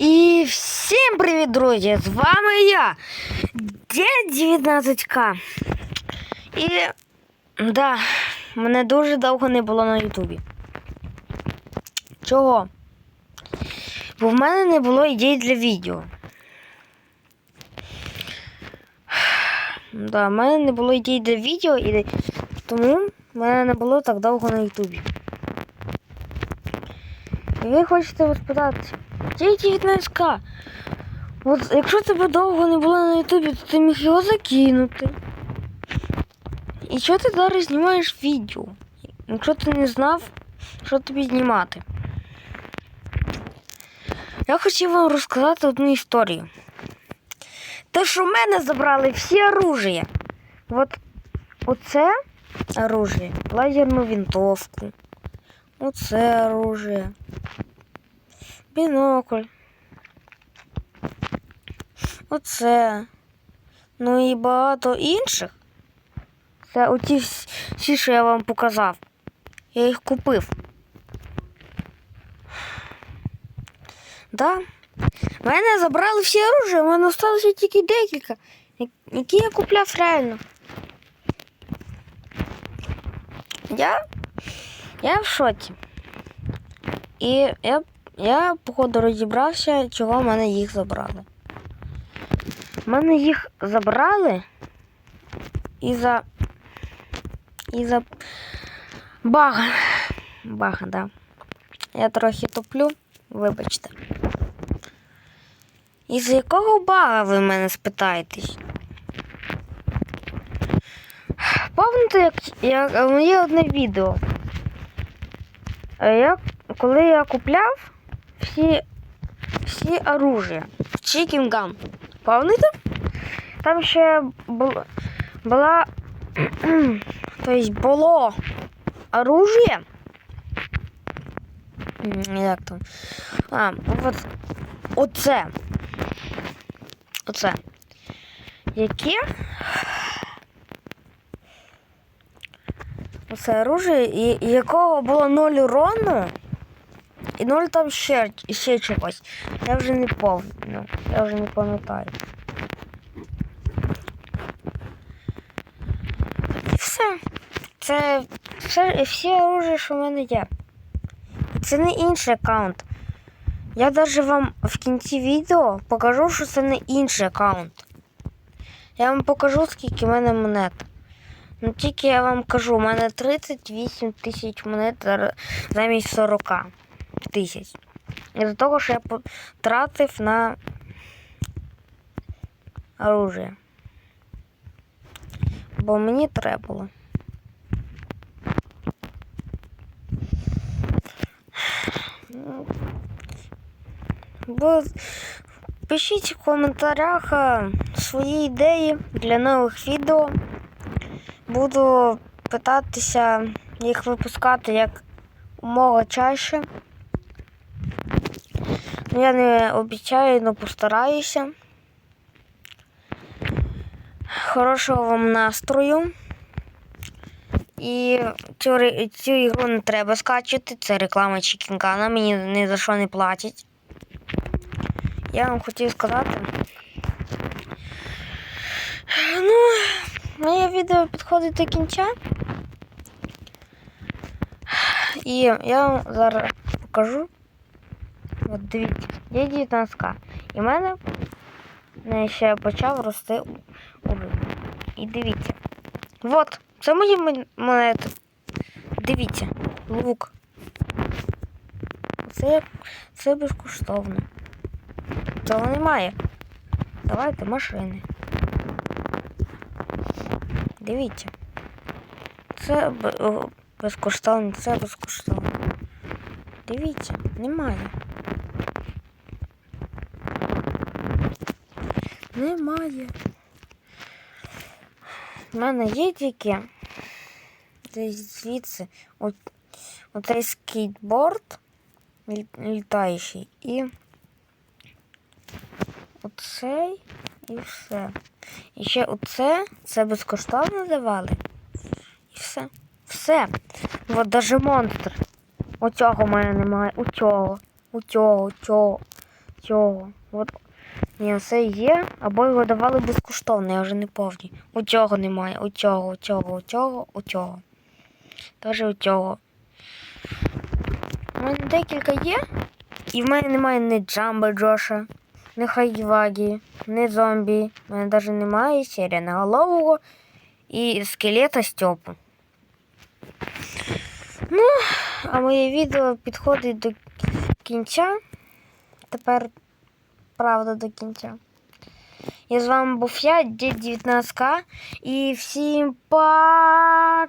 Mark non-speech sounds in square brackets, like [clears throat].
І всім привіт, друзі! З вами я, Дід 19К. І да, мене дуже довго не було на Ютубі. Чого? Бо в мене не було ідей для відео. [sighs] Да, в мене не було ідей для відео, і тому в мене не було так довго на Ютубі. І ви хочете розпитатися, тільки від НСК. От якщо тебе довго не було на Ютубі, то ти міг його закинути. І що ти зараз знімаєш відео? Якщо ти не знав, що тобі знімати. Я хотів вам розказати одну історію. Те, що в мене забрали всі оружия. От оце оружие, лазерну винтовку. Оце оружие. Бінокль. Оце. Ну і багато інших. Це оті всі, що я вам показав. Я їх купив. Да. Мене забрали всі оружия, в мене залишилося тільки декілька, які я купляв реально. Я, я в шоці. І я, я походу розібрався, чого в мене їх забрали. В мене їх забрали із-за із-за бага. Бага, да. Я трохи топлю, вибачте. Із якого бага ви мене спитаєтесь? Пам'ятаєте, як, як моє одне відео. Е, Я, коли я купляв всі, всі оружия Chicken Gun. Пам'ятаєте? Там ще [clears throat] було, була, тобто було оружие. Як там? А, от оце. Оце. Яке? Оце оружие, якого було 0 урону, і 0 там ще, ще чогось. Я вже не пам'ятаю. Я вже не пам'ятаю. І все. Це все, всі оружие, що в мене є. Це не інший аккаунт. Я навіть вам в кінці відео покажу, що це не інший аккаунт. Я вам покажу, скільки в мене монет. Ну тільки я вам кажу, у мене 38 тисяч монет замість 40 тисяч. І до того, що я потратив на оружие. Бо мені треба було. Ви пишіть в коментарях е, свої ідеї для нових відео. Буду питатися їх випускати як умога чаще. Я не обіцяю, але постараюся. Хорошого вам настрою. І цю, цю ігру не треба скачувати. Це реклама Чікінкана, мені ні за що не платять. Я вам хотів сказати. Ну, моє відео підходить до кінця. І я вам зараз покажу. От дивіться, є 19к. І в мене не ще почав рости уровень. І дивіться. От, це мої мон- монети. Дивіться, лук. Це, це безкоштовно. Цього немає. Давайте машини. Дивіться. Це безкоштовно, це безкоштовно. Дивіться, немає. Немає. У мене є тільки десь звідси от, оцей скейтборд літаючий і оцей і все. І ще оце, це безкоштовно давали. І все. Все. От даже монстр. Оцього в мене немає. У цього. У цього, у цього. цього. От. Ні, все є, або його давали безкоштовно, я вже не пам'ятаю. У цього немає, у цього, у цього, у цього, у цього. Теж у цього. У мене декілька є. І в мене немає ні Джамби Джоша, ні Хайвагі, ні зомбі. У мене навіть немає сиреноголового і скелета Стьопу. Ну, а моє відео підходить до кінця. Тепер правда до кінця. Я з вами був я, дід 19К, і всім пока!